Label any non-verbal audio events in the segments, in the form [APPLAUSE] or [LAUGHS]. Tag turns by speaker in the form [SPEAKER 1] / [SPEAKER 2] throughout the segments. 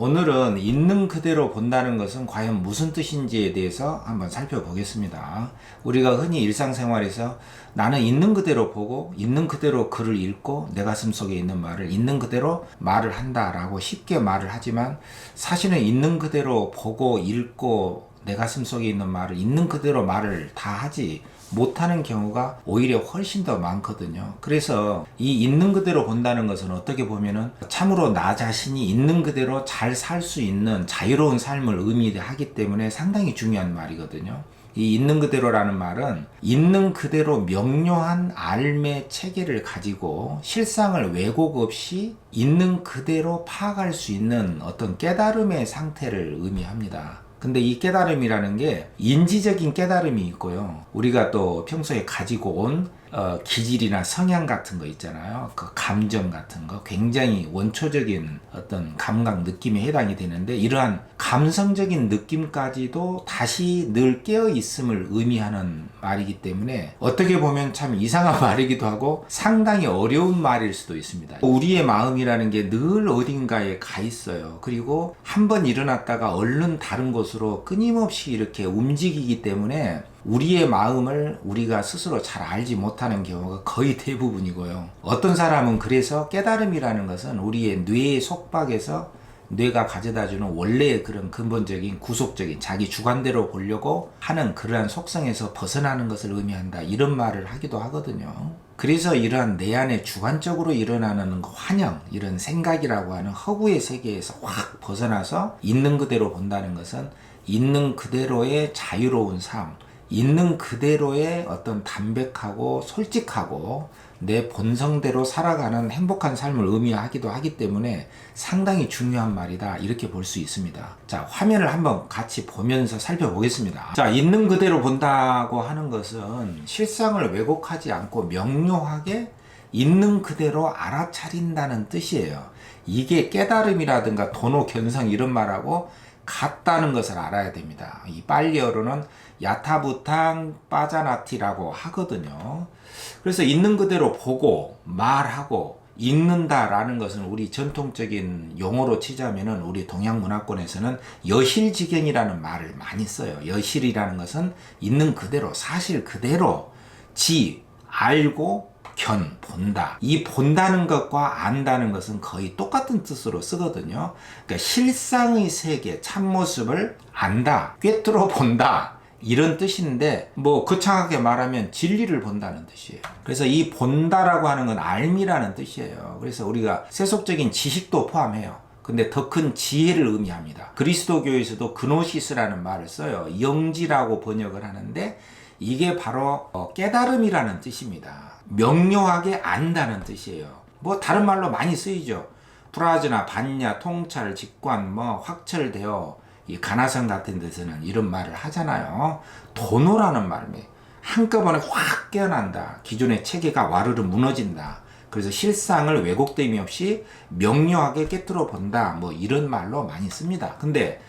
[SPEAKER 1] 오늘은 있는 그대로 본다는 것은 과연 무슨 뜻인지에 대해서 한번 살펴보겠습니다. 우리가 흔히 일상생활에서 나는 있는 그대로 보고 있는 그대로 글을 읽고 내 가슴 속에 있는 말을 있는 그대로 말을 한다라고 쉽게 말을 하지만 사실은 있는 그대로 보고 읽고 내 가슴 속에 있는 말을 있는 그대로 말을 다 하지 못하는 경우가 오히려 훨씬 더 많거든요. 그래서 이 있는 그대로 본다는 것은 어떻게 보면은 참으로 나 자신이 있는 그대로 잘 살 수 있는 자유로운 삶을 의미하기 때문에 상당히 중요한 말이거든요. 이 있는 그대로라는 말은 있는 그대로 명료한 알매 체계를 가지고 실상을 왜곡 없이 있는 그대로 파악할 수 있는 어떤 깨달음의 상태를 의미합니다. 근데 이 깨달음이라는 게 인지적인 깨달음이 있고요. 우리가 또 평소에 가지고 온 어, 기질이나 성향 같은 거 있잖아요. 그 감정 같은 거 굉장히 원초적인 어떤 감각 느낌에 해당이 되는데 이러한 감성적인 느낌까지도 다시 늘 깨어 있음을 의미하는 말이기 때문에 어떻게 보면 참 이상한 [LAUGHS] 말이기도 하고 상당히 어려운 말일 수도 있습니다. 우리의 마음이라는 게 늘 어딘가에 가 있어요. 그리고 한번 일어났다가 얼른 다른 곳으로 끊임없이 이렇게 움직이기 때문에 우리의 마음을 우리가 스스로 잘 알지 못하는 경우가 거의 대부분이고요. 어떤 사람은 그래서 깨달음이라는 것은 우리의 뇌의 속박에서 뇌가 가져다주는 원래의 그런 근본적인 구속적인 자기 주관대로 보려고 하는 그러한 속성에서 벗어나는 것을 의미한다. 이런 말을 하기도 하거든요. 그래서 이러한 내 안에 주관적으로 일어나는 환영, 이런 생각이라고 하는 허구의 세계에서 확 벗어나서 있는 그대로 본다는 것은 있는 그대로의 자유로운 삶, 있는 그대로의 어떤 담백하고 솔직하고 내 본성대로 살아가는 행복한 삶을 의미하기도 하기 때문에 상당히 중요한 말이다. 이렇게 볼 수 있습니다. 자, 화면을 한번 같이 보면서 살펴보겠습니다. 자, 있는 그대로 본다고 하는 것은 실상을 왜곡하지 않고 명료하게 있는 그대로 알아차린다는 뜻이에요. 이게 깨달음이라든가 도노 견성 이런 말하고 같다는 것을 알아야 됩니다. 이 빨리어로는 야타부탕 빠자나티라고 하거든요. 그래서 있는 그대로 보고 말하고 읽는다라는 것은 우리 전통적인 용어로 치자면은 우리 동양 문화권에서는 여실지경이라는 말을 많이 써요. 여실이라는 것은 있는 그대로 사실 그대로 지 알고 견 본다. 이 본다는 것과 안다는 것은 거의 똑같은 뜻으로 쓰거든요. 그러니까 실상의 세계 참모습을 안다. 꿰뚫어 본다. 이런 뜻인데 뭐 거창하게 말하면 진리를 본다는 뜻이에요. 그래서 이 본다라고 하는 건 알미라는 뜻이에요. 그래서 우리가 세속적인 지식도 포함해요. 근데 더 큰 지혜를 의미합니다. 그리스도교에서도 그노시스라는 말을 써요. 영지라고 번역을 하는데 이게 바로 어, 깨달음이라는 뜻입니다. 명료하게 안다는 뜻이에요. 뭐 다른 말로 많이 쓰이죠. 프라즈나 반야, 통찰, 직관, 뭐 확철되어 이 가나성 같은 데서는 이런 말을 하잖아요. 도노라는 말이 한꺼번에 확 깨어난다. 기존의 체계가 와르르 무너진다. 그래서 실상을 왜곡됨이 없이 명료하게 깨뜨려 본다. 뭐 이런 말로 많이 씁니다. 근데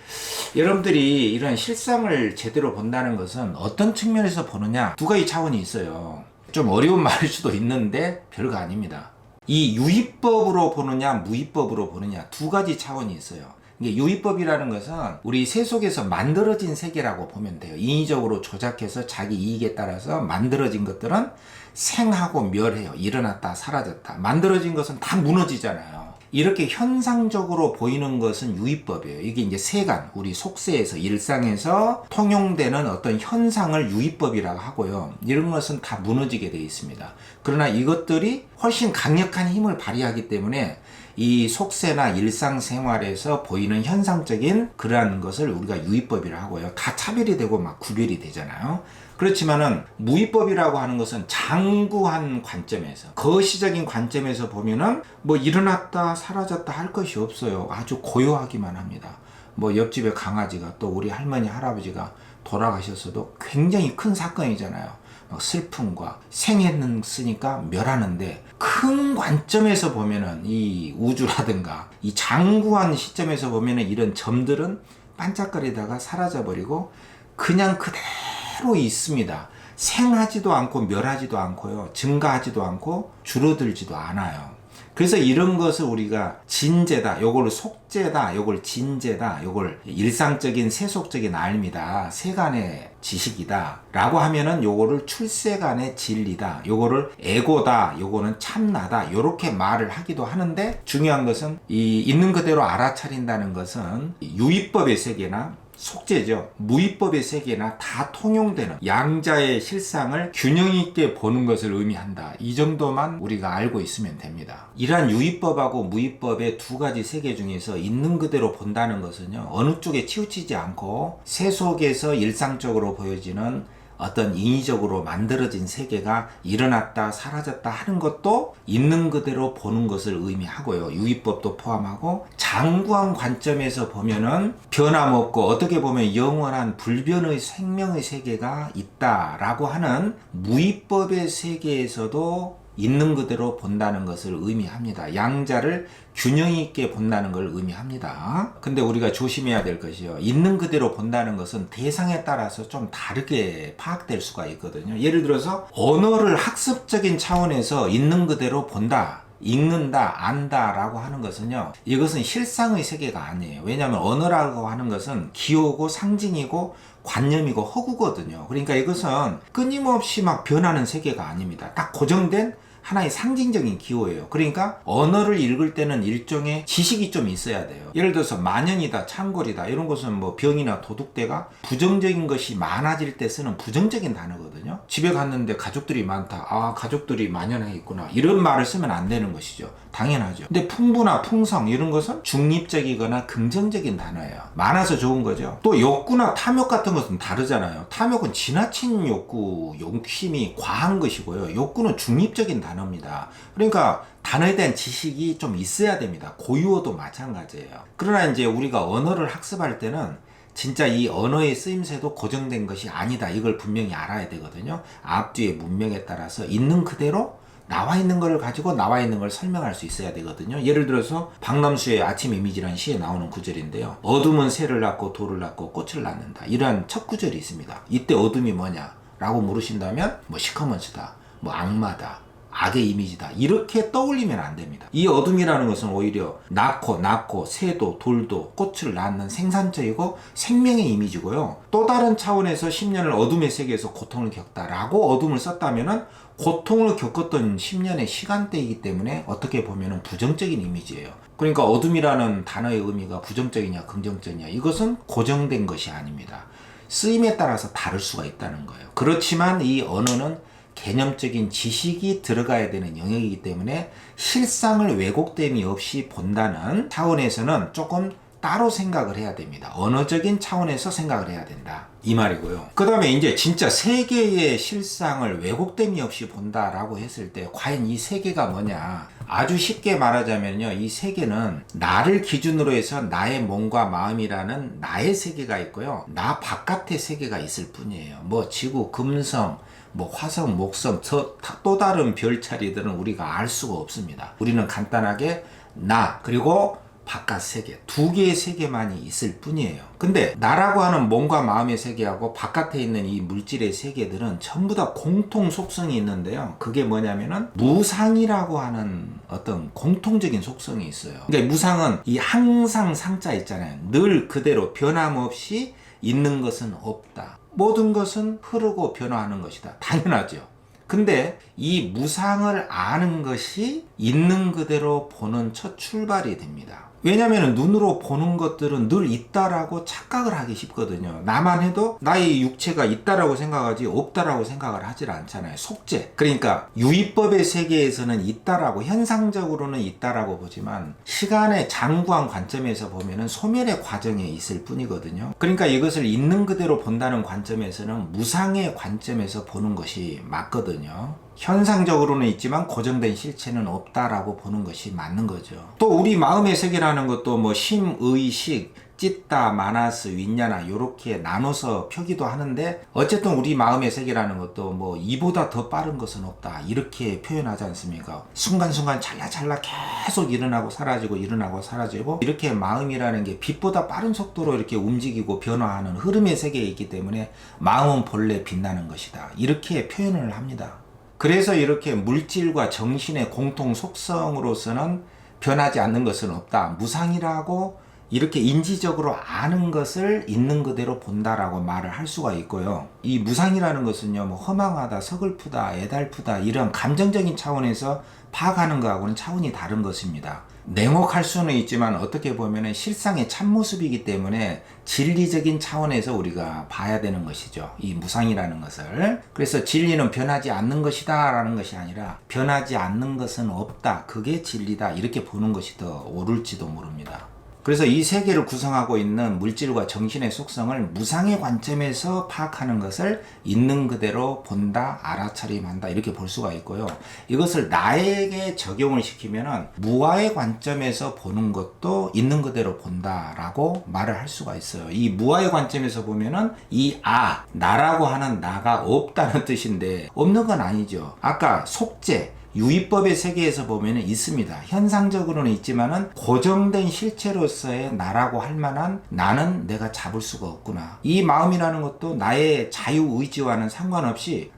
[SPEAKER 1] 여러분들이 이런 실상을 제대로 본다는 것은 어떤 측면에서 보느냐 두 가지 차원이 있어요. 좀 어려운 [LAUGHS] 말일 수도 있는데 별거 아닙니다. 이 유의법으로 보느냐 무의법으로 보느냐 두 가지 차원이 있어요. 이게 유의법이라는 것은 우리 세속에서 만들어진 세계라고 보면 돼요. 인위적으로 조작해서 자기 이익에 따라서 만들어진 것들은 생하고 멸해요. 일어났다 사라졌다. 만들어진 것은 다 무너지잖아요. 이렇게 현상적으로 보이는 것은 유의법이에요. 이게 이제 세간, 우리 속세에서 일상에서 통용되는 어떤 현상을 유의법이라고 하고요. 이런 것은 다 무너지게 되어 있습니다. 그러나 이것들이 훨씬 강력한 힘을 발휘하기 때문에 이 속세나 일상생활에서 보이는 현상적인 그러한 것을 우리가 유의법이라 하고요. 다 차별이 되고 막 구별이 되잖아요. 그렇지만은 무의법이라고 하는 것은 장구한 관점에서 거시적인 관점에서 보면은 뭐 일어났다 사라졌다 할 것이 없어요. 아주 고요하기만 합니다. 뭐 옆집에 강아지가 또 우리 할머니 할아버지가 돌아가셨어도 굉장히 큰 사건이잖아요. 막 슬픔과 생애는 쓰니까 멸하는데 큰 관점에서 보면은 이 우주라든가 이 장구한 시점에서 보면은 이런 점들은 반짝거리다가 사라져 버리고 그냥 그대로 있습니다. 생하지도 않고 멸하지도 않고요. 증가하지도 않고 줄어들지도 않아요. 그래서 이런 것을 우리가 진제다, 요걸 속제다, 요걸 진제다, 요걸 일상적인 세속적인 알미다, 세간의 지식이다. 라고 하면은 요거를 출세간의 진리다. 요거를 에고다. 요거는 참나다. 요렇게 말을 하기도 하는데 중요한 것은 이 있는 그대로 알아차린다는 것은 유의법의 세계나 속죄죠. 무위법의 세계나 다 통용되는 양자의 실상을 균형 있게 보는 것을 의미한다. 이 정도만 우리가 알고 있으면 됩니다. 이러한 유위법하고 무위법의 두 가지 세계 중에서 있는 그대로 본다는 것은요. 어느 쪽에 치우치지 않고 세속에서 일상적으로 보여지는 어떤 인위적으로 만들어진 세계가 일어났다 사라졌다 하는 것도 있는 그대로 보는 것을 의미하고요. 유의법도 포함하고 장구한 관점에서 보면은 변함없고 어떻게 보면 영원한 불변의 생명의 세계가 있다라고 하는 무의법의 세계에서도 있는 그대로 본다는 것을 의미합니다. 양자를 균형 있게 본다는 걸 의미합니다. 근데 우리가 조심해야 될 것이요. 있는 그대로 본다는 것은 대상에 따라서 좀 다르게 파악될 수가 있거든요. 예를 들어서 언어를 학습적인 차원에서 있는 그대로 본다. 읽는다, 안다라고 하는 것은요, 이것은 실상의 세계가 아니에요. 왜냐하면 언어라고 하는 것은 기호고 상징이고 관념이고 허구거든요. 그러니까 이것은 끊임없이 막 변하는 세계가 아닙니다. 딱 고정된 하나의 상징적인 기호예요. 그러니까 언어를 읽을 때는 일종의 지식이 좀 있어야 돼요. 예를 들어서 만연이다, 창궐이다 이런 것은 뭐 병이나 도둑대가 부정적인 것이 많아질 때 쓰는 부정적인 단어거든요. 집에 갔는데 가족들이 많다. 아 가족들이 만연해 있구나. 이런 말을 쓰면 안 되는 것이죠. 당연하죠. 근데 풍부나 풍성 이런 것은 중립적이거나 긍정적인 단어예요. 많아서 좋은 거죠. 또 욕구나 탐욕 같은 것은 다르잖아요. 탐욕은 지나친 욕구, 욕심이 과한 것이고요. 욕구는 중립적인 단어 입니다. 그러니까 단어에 대한 지식이 좀 있어야 됩니다. 고유어도 마찬가지예요. 그러나 이제 우리가 언어를 학습할 때는 진짜 이 언어의 쓰임새도 고정된 것이 아니다. 이걸 분명히 알아야 되거든요. 앞뒤의 문명에 따라서 있는 그대로 나와 있는 걸 가지고 나와 있는 걸 설명할 수 있어야 되거든요. 예를 들어서 박남수의 아침 이미지라는 시에 나오는 구절인데요. 어둠은 새를 낳고 돌을 낳고 꽃을 낳는다. 이러한 첫 구절이 있습니다. 이때 어둠이 뭐냐? 라고 물으신다면 뭐 시커먼스다. 뭐 악마다. 악의 이미지다. 이렇게 떠올리면 안 됩니다. 이 어둠이라는 것은 오히려 낳고 낳고 새도 돌도 꽃을 낳는 생산적이고 생명의 이미지고요. 또 다른 차원에서 10년을 어둠의 세계에서 고통을 겪다라고 어둠을 썼다면은 고통을 겪었던 10년의 시간대이기 때문에 어떻게 보면 부정적인 이미지예요. 그러니까 어둠이라는 단어의 의미가 부정적이냐 긍정적이냐 이것은 고정된 것이 아닙니다. 쓰임에 따라서 다를 수가 있다는 거예요. 그렇지만 이 언어는 개념적인 지식이 들어가야 되는 영역이기 때문에 실상을 왜곡됨이 없이 본다는 차원에서는 조금 따로 생각을 해야 됩니다. 언어적인 차원에서 생각을 해야 된다. 이 말이고요. 그 다음에 이제 진짜 세계의 실상을 왜곡됨이 없이 본다라고 했을 때 과연 이 세계가 뭐냐. 아주 쉽게 말하자면요. 이 세계는 나를 기준으로 해서 나의 몸과 마음이라는 나의 세계가 있고요. 나 바깥의 세계가 있을 뿐이에요. 뭐 지구, 금성, 뭐 화성, 목성, 저 또 다른 별자리들은 우리가 알 수가 없습니다. 우리는 간단하게 나 그리고 바깥 세계 두 개의 세계만이 있을 뿐이에요. 근데 나라고 하는 몸과 마음의 세계하고 바깥에 있는 이 물질의 세계들은 전부 다 공통 속성이 있는데요. 그게 뭐냐면은 무상이라고 하는 어떤 공통적인 속성이 있어요. 그러니까 무상은 이 항상 상자 있잖아요. 늘 그대로 변함없이 있는 것은 없다. 모든 것은 흐르고 변화하는 것이다. 당연하죠. 근데 이 무상을 아는 것이 있는 그대로 보는 첫 출발이 됩니다. 왜냐면 눈으로 보는 것들은 늘 있다라고 착각을 하기 쉽거든요. 나만 해도 나의 육체가 있다라고 생각하지 없다라고 생각을 하질 않잖아요. 속죄. 그러니까 유의법의 세계에서는 있다라고 현상적으로는 있다라고 보지만 시간의 장구한 관점에서 보면은 소멸의 과정에 있을 뿐이거든요. 그러니까 이것을 있는 그대로 본다는 관점에서는 무상의 관점에서 보는 것이 맞거든요. 현상적으로는 있지만 고정된 실체는 없다라고 보는 것이 맞는 거죠. 또 우리 마음의 세계라는 것도 뭐 심, 의식, 찢다, 마나스, 윈냐나 이렇게 나눠서 표기도 하는데 어쨌든 우리 마음의 세계라는 것도 뭐 이보다 더 빠른 것은 없다 이렇게 표현하지 않습니까? 순간순간 찰나찰나 계속 일어나고 사라지고 일어나고 사라지고 이렇게 마음이라는 게 빛보다 빠른 속도로 이렇게 움직이고 변화하는 흐름의 세계에 있기 때문에 마음은 본래 빛나는 것이다 이렇게 표현을 합니다. 그래서 이렇게 물질과 정신의 공통 속성으로서는 변하지 않는 것은 없다. 무상이라고 이렇게 인지적으로 아는 것을 있는 그대로 본다라고 말을 할 수가 있고요. 이 무상이라는 것은요, 뭐 허망하다, 서글프다, 애달프다 이런 감정적인 차원에서 파악하는 것하고는 차원이 다른 것입니다. 냉혹할 수는 있지만 어떻게 보면 실상의 참모습이기 때문에 진리적인 차원에서 우리가 봐야 되는 것이죠. 이 무상이라는 것을. 그래서 진리는 변하지 않는 것이다 라는 것이 아니라 변하지 않는 것은 없다. 그게 진리다. 이렇게 보는 것이 더 옳을지도 모릅니다. 그래서 이 세계를 구성하고 있는 물질과 정신의 속성을 무상의 관점에서 파악하는 것을 있는 그대로 본다, 알아차림한다 이렇게 볼 수가 있고요. 이것을 나에게 적용을 시키면은 무아의 관점에서 보는 것도 있는 그대로 본다라고 말을 할 수가 있어요. 이 무아의 관점에서 보면은 이 아, 나라고 하는 나가 없다는 뜻인데 없는 건 아니죠. 아까 속죄 유의법의 세계에서 보면 있습니다. 현상적으로는 있지만은 고정된 실체로서의 나라고 할 만한 나는 내가 잡을 수가 없구나. 이 마음이라는 것도 나의 자유 의지와는 상관없이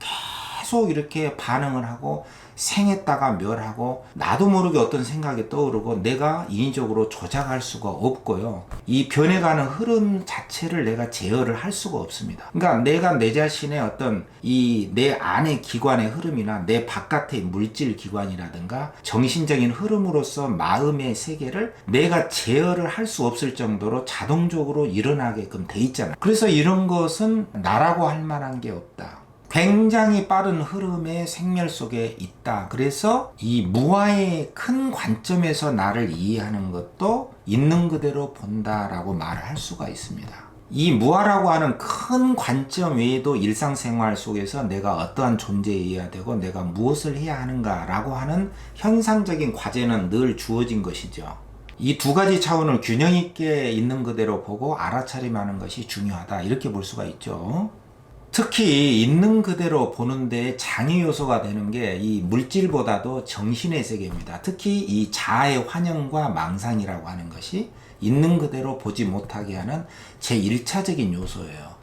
[SPEAKER 1] 계속 이렇게 반응을 하고 생했다가 멸하고 나도 모르게 어떤 생각이 떠오르고 내가 인위적으로 조작할 수가 없고요. 이 변해가는 흐름 자체를 내가 제어를 할 수가 없습니다. 그러니까 내가 내 자신의 어떤 이 내 안의 기관의 흐름이나 내 바깥의 물질 기관이라든가 정신적인 흐름으로서 마음의 세계를 내가 제어를 할 수 없을 정도로 자동적으로 일어나게끔 돼 있잖아. 그래서 이런 것은 나라고 할 만한 게 없다. 굉장히 빠른 흐름의 생멸 속에 있다. 그래서 이 무아의 큰 관점에서 나를 이해하는 것도 있는 그대로 본다라고 말을 할 수가 있습니다. 이 무아라고 하는 큰 관점 외에도 일상생활 속에서 내가 어떠한 존재여야 되고 내가 무엇을 해야 하는가라고 하는 현상적인 과제는 늘 주어진 것이죠. 이 두 가지 차원을 균형 있게 있는 그대로 보고 알아차림하는 것이 중요하다. 이렇게 볼 수가 있죠. 특히 있는 그대로 보는데 장애 요소가 되는 게 이 물질보다도 정신의 세계입니다. 특히 이 자아의 환영과 망상이라고 하는 것이 있는 그대로 보지 못하게 하는 제 1차적인 요소예요.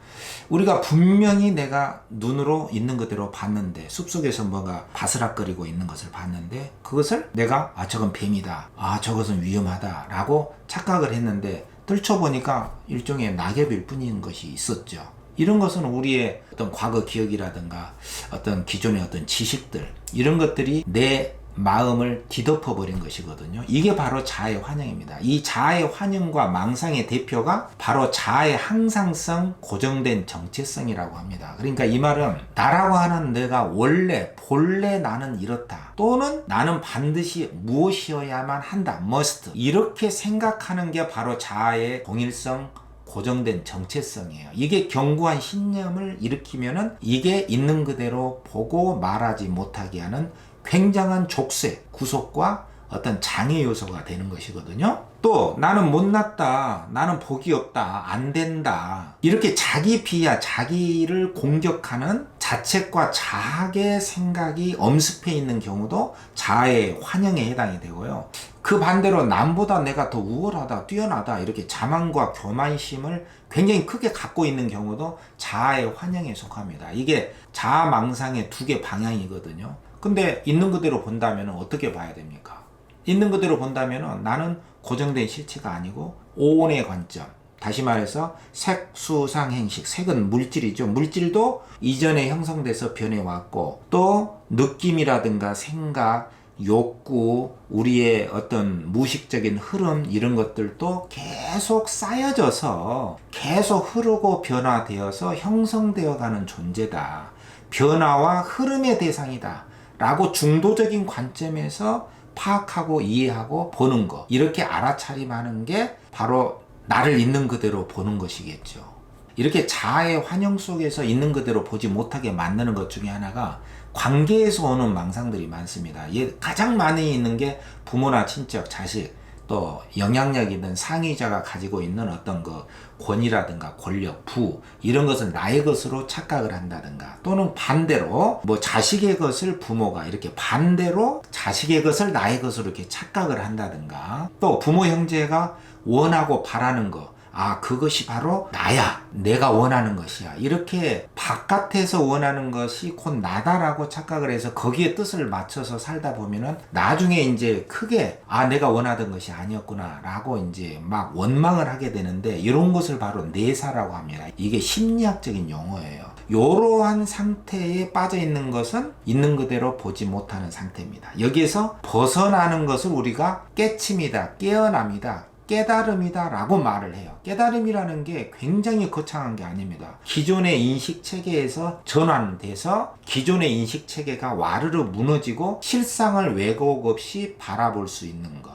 [SPEAKER 1] 우리가 분명히 내가 눈으로 있는 그대로 봤는데 숲속에서 뭔가 바스락거리고 있는 것을 봤는데 그것을 내가 아 저건 뱀이다 아 저것은 위험하다 라고 착각을 했는데 들춰보니까 일종의 낙엽일 뿐인 것이 있었죠. 이런 것은 우리의 어떤 과거 기억이라든가 어떤 기존의 어떤 지식들 이런 것들이 내 마음을 뒤덮어 버린 것이거든요. 이게 바로 자아의 환영입니다. 이 자아의 환영과 망상의 대표가 바로 자아의 항상성, 고정된 정체성이라고 합니다. 그러니까 이 말은 나라고 하는 내가 원래 본래 나는 이렇다. 또는 나는 반드시 무엇이어야만 한다. must. 이렇게 생각하는 게 바로 자아의 동일성, 고정된 정체성이에요. 이게 견고한 신념을 일으키면은 이게 있는 그대로 보고 말하지 못하게 하는 굉장한 족쇄, 구속과 어떤 장애 요소가 되는 것이거든요. 또 나는 못났다, 나는 복이 없다, 안 된다. 이렇게 자기 비하, 자기를 공격하는 자책과 자학의 생각이 엄습해 있는 경우도 자아의 환영에 해당이 되고요. 그 반대로 남보다 내가 더 우월하다, 뛰어나다 이렇게 자만과 교만심을 굉장히 크게 갖고 있는 경우도 자아의 환영에 속합니다. 이게 자아 망상의 두 개 방향이거든요. 근데 있는 그대로 본다면 어떻게 봐야 됩니까? 있는 그대로 본다면 나는 고정된 실체가 아니고 오온의 관점. 다시 말해서 색, 수, 상, 행식. 색은 물질이죠. 물질도 이전에 형성돼서 변해왔고 또 느낌이라든가 생각, 욕구, 우리의 어떤 무식적인 흐름 이런 것들도 계속 쌓여져서 계속 흐르고 변화되어서 형성되어 가는 존재다. 변화와 흐름의 대상이다. 라고 중도적인 관점에서 파악하고 이해하고 보는 것. 이렇게 알아차림하는 게 바로 나를 있는 그대로 보는 것이겠죠. 이렇게 자아의 환영 속에서 있는 그대로 보지 못하게 만드는 것 중에 하나가 관계에서 오는 망상들이 많습니다. 가장 많이 있는 게 부모나 친척, 자식, 또 영향력 있는 상위자가 가지고 있는 어떤 그 권위라든가 권력, 부 이런 것을 나의 것으로 착각을 한다든가 또는 반대로 뭐 자식의 것을 부모가 이렇게 반대로 자식의 것을 나의 것으로 이렇게 착각을 한다든가 또 부모 형제가 원하고 바라는 거 아, 그것이 바로 나야. 내가 원하는 것이야. 이렇게 바깥에서 원하는 것이 곧 나다라고 착각을 해서 거기에 뜻을 맞춰서 살다 보면은 나중에 이제 크게 아, 내가 원하던 것이 아니었구나. 라고 이제 막 원망을 하게 되는데 이런 것을 바로 내사라고 합니다. 이게 심리학적인 용어예요. 이러한 상태에 빠져 있는 것은 있는 그대로 보지 못하는 상태입니다. 여기에서 벗어나는 것을 우리가 깨침이다, 깨어납니다. 깨달음이다 라고 말을 해요. 깨달음이라는 게 굉장히 거창한 게 아닙니다. 기존의 인식 체계에서 전환돼서 기존의 인식 체계가 와르르 무너지고 실상을 왜곡 없이 바라볼 수 있는 것.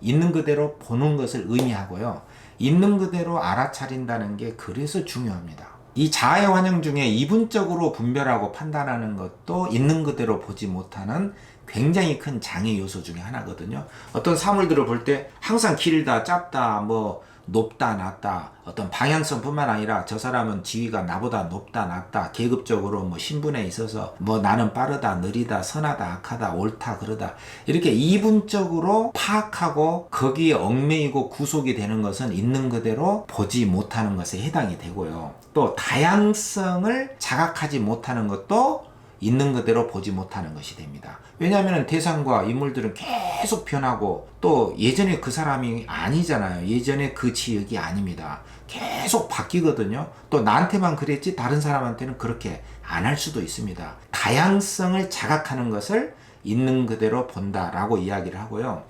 [SPEAKER 1] 있는 그대로 보는 것을 의미하고요. 있는 그대로 알아차린다는 게 그래서 중요합니다. 이 자아의 환영 중에 이분적으로 분별하고 판단하는 것도 있는 그대로 보지 못하는 굉장히 큰 장애 요소 중에 하나거든요. 어떤 사물들을 볼 때 항상 길다, 짧다, 뭐 높다, 낮다, 어떤 방향성뿐만 아니라 저 사람은 지위가 나보다 높다, 낮다, 계급적으로 뭐 신분에 있어서 뭐 나는 빠르다, 느리다, 선하다, 악하다, 옳다, 그러다 이렇게 이분적으로 파악하고 거기에 얽매이고 구속이 되는 것은 있는 그대로 보지 못하는 것에 해당이 되고요. 또 다양성을 자각하지 못하는 것도 있는 그대로 보지 못하는 것이 됩니다. 왜냐하면 대상과 인물들은 계속 변하고 또 예전에 그 사람이 아니잖아요. 예전에 그 지역이 아닙니다. 계속 바뀌거든요. 또 나한테만 그랬지 다른 사람한테는 그렇게 안 할 수도 있습니다. 다양성을 자각하는 것을 있는 그대로 본다라고 이야기를 하고요.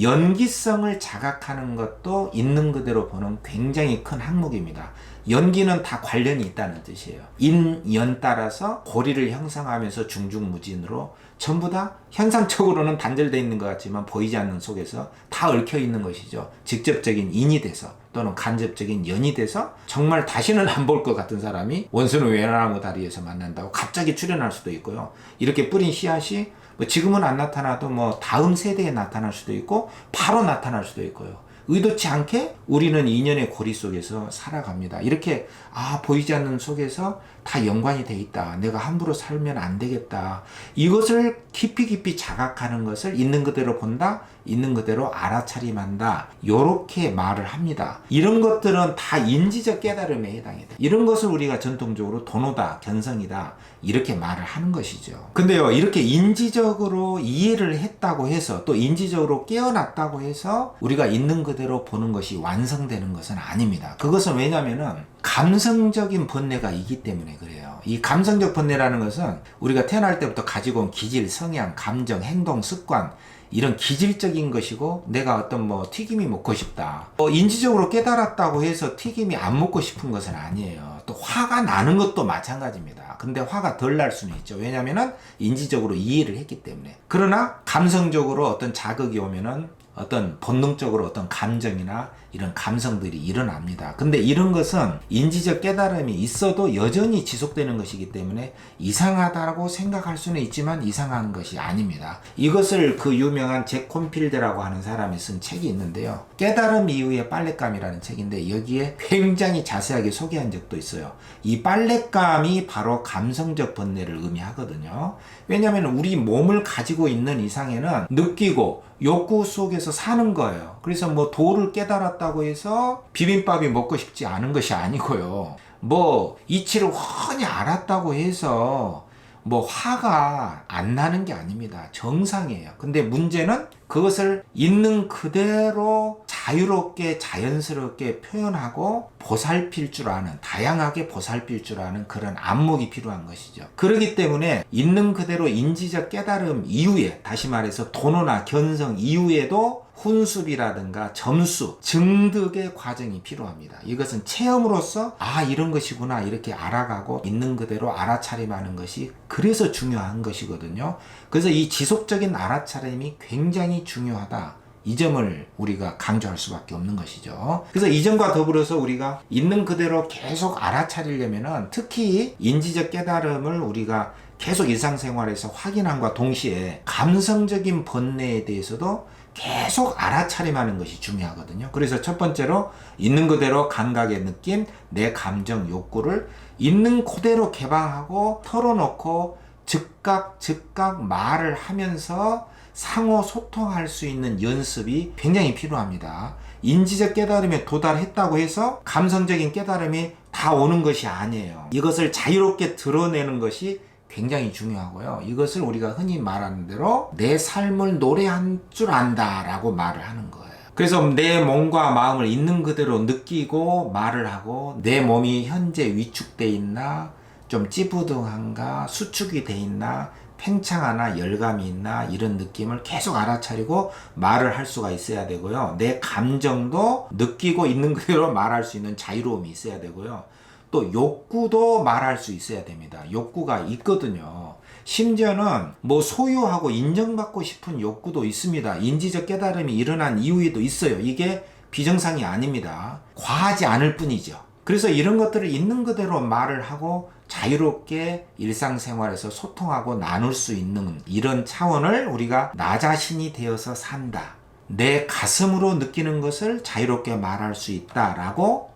[SPEAKER 1] 연기성을 자각하는 것도 있는 그대로 보는 굉장히 큰 항목입니다. 연기는 다 관련이 있다는 뜻이에요. 인, 연 따라서 고리를 형성하면서 중중무진으로 전부 다 현상적으로는 단절되어 있는 것 같지만 보이지 않는 속에서 다 얽혀 있는 것이죠. 직접적인 인이 돼서 또는 간접적인 연이 돼서 정말 다시는 안 볼 것 같은 사람이 원수는 외나무 다리에서 만난다고 갑자기 출현할 수도 있고요. 이렇게 뿌린 씨앗이 뭐 지금은 안 나타나도 뭐 다음 세대에 나타날 수도 있고 바로 나타날 수도 있고요. 의도치 않게 우리는 인연의 고리 속에서 살아갑니다. 이렇게 아 보이지 않는 속에서 다 연관이 돼 있다. 내가 함부로 살면 안 되겠다. 이것을 깊이 깊이 자각하는 것을 있는 그대로 본다. 있는 그대로 알아차림한다. 요렇게 말을 합니다. 이런 것들은 다 인지적 깨달음에 해당이 돼. 이런 것을 우리가 전통적으로 도노다, 견성이다. 이렇게 말을 하는 것이죠. 근데요, 이렇게 인지적으로 이해를 했다고 해서 또 인지적으로 깨어났다고 해서 우리가 있는 그대로 보는 것이 완성되는 것은 아닙니다. 그것은 왜냐면은 감성적인 번뇌가 있기 때문에 그래요. 이 감성적 번뇌라는 것은 우리가 태어날 때부터 가지고 온 기질, 성향, 감정, 행동, 습관 이런 기질적인 것이고 내가 어떤 뭐 튀김이 먹고 싶다. 뭐 인지적으로 깨달았다고 해서 튀김이 안 먹고 싶은 것은 아니에요. 또 화가 나는 것도 마찬가지입니다. 근데 화가 덜 날 수는 있죠. 왜냐면은 인지적으로 이해를 했기 때문에. 그러나 감성적으로 어떤 자극이 오면은 어떤 본능적으로 어떤 감정이나 이런 감성들이 일어납니다. 근데 이런 것은 인지적 깨달음이 있어도 여전히 지속되는 것이기 때문에 이상하다고 생각할 수는 있지만 이상한 것이 아닙니다. 이것을 그 유명한 잭 콘필드라고 하는 사람이 쓴 책이 있는데요. 깨달음 이후의 빨랫감이라는 책인데 여기에 굉장히 자세하게 소개한 적도 있어요. 이 빨랫감이 바로 감성적 번뇌를 의미하거든요. 왜냐하면 우리 몸을 가지고 있는 이상에는 느끼고 욕구 속에서 사는 거예요. 그래서 뭐 도를 깨달았다 고 해서 비빔밥이 먹고 싶지 않은 것이 아니고요. 뭐 이치를 훤히 알았다고 해서 뭐 화가 안 나는 게 아닙니다. 정상이에요. 근데 문제는 그것을 있는 그대로 자유롭게 자연스럽게 표현하고 보살필 줄 아는 다양하게 보살필 줄 아는 그런 안목이 필요한 것이죠. 그렇기 때문에 있는 그대로 인지적 깨달음 이후에 다시 말해서 도노나 견성 이후에도 훈습이라든가 점수, 증득의 과정이 필요합니다. 이것은 체험으로서 아 이런 것이구나 이렇게 알아가고 있는 그대로 알아차림하는 것이 그래서 중요한 것이거든요. 그래서 이 지속적인 알아차림이 굉장히 중요하다. 이 점을 우리가 강조할 수밖에 없는 것이죠. 그래서 이 점과 더불어서 우리가 있는 그대로 계속 알아차리려면은 특히 인지적 깨달음을 우리가 계속 일상생활에서 확인함과 동시에 감성적인 번뇌에 대해서도 계속 알아차림하는 것이 중요하거든요. 그래서 첫 번째로 있는 그대로 감각의 느낌, 내 감정, 욕구를 있는 그대로 개방하고 털어놓고 즉각 즉각 말을 하면서 상호 소통할 수 있는 연습이 굉장히 필요합니다. 인지적 깨달음에 도달했다고 해서 감성적인 깨달음이 다 오는 것이 아니에요. 이것을 자유롭게 드러내는 것이 굉장히 중요하고요. 이것을 우리가 흔히 말하는 대로 내 삶을 노래한 줄 안다라고 말을 하는 거예요. 그래서 내 몸과 마음을 있는 그대로 느끼고 말을 하고 내 몸이 현재 위축돼 있나 좀 찌부둥한가 수축이 돼 있나 팽창하나 열감이 있나 이런 느낌을 계속 알아차리고 말을 할 수가 있어야 되고요. 내 감정도 느끼고 있는 그대로 말할 수 있는 자유로움이 있어야 되고요. 또 욕구도 말할 수 있어야 됩니다. 욕구가 있거든요. 심지어는 뭐 소유하고 인정받고 싶은 욕구도 있습니다. 인지적 깨달음이 일어난 이후에도 있어요. 이게 비정상이 아닙니다. 과하지 않을 뿐이죠. 그래서 이런 것들을 있는 그대로 말을 하고 자유롭게 일상생활에서 소통하고 나눌 수 있는 이런 차원을 우리가 나 자신이 되어서 산다. 내 가슴으로 느끼는 것을 자유롭게 말할 수 있다라고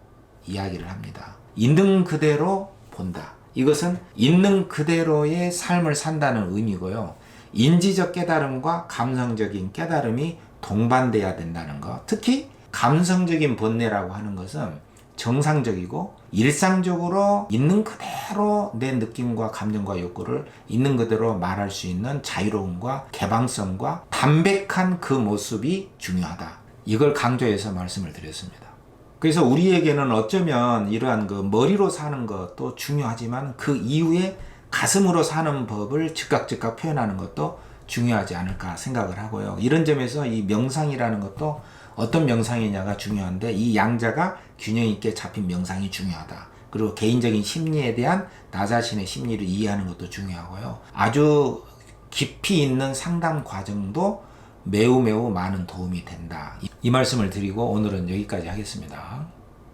[SPEAKER 1] 이야기를 합니다. 있는 그대로 본다. 이것은 있는 그대로의 삶을 산다는 의미고요. 인지적 깨달음과 감성적인 깨달음이 동반돼야 된다는 것. 특히 감성적인 번뇌라고 하는 것은 정상적이고 일상적으로 있는 그대로 내 느낌과 감정과 욕구를 있는 그대로 말할 수 있는 자유로움과 개방성과 담백한 그 모습이 중요하다. 이걸 강조해서 말씀을 드렸습니다. 그래서 우리에게는 어쩌면 이러한 그 머리로 사는 것도 중요하지만 그 이후에 가슴으로 사는 법을 즉각 즉각 표현하는 것도 중요하지 않을까 생각을 하고요. 이런 점에서 이 명상이라는 것도 어떤 명상이냐가 중요한데 이 양자가 균형 있게 잡힌 명상이 중요하다. 그리고 개인적인 심리에 대한 나 자신의 심리를 이해하는 것도 중요하고요. 아주 깊이 있는 상담 과정도 매우 매우 많은 도움이 된다. 이- 이 말씀을 드리고 오늘은 여기까지 하겠습니다.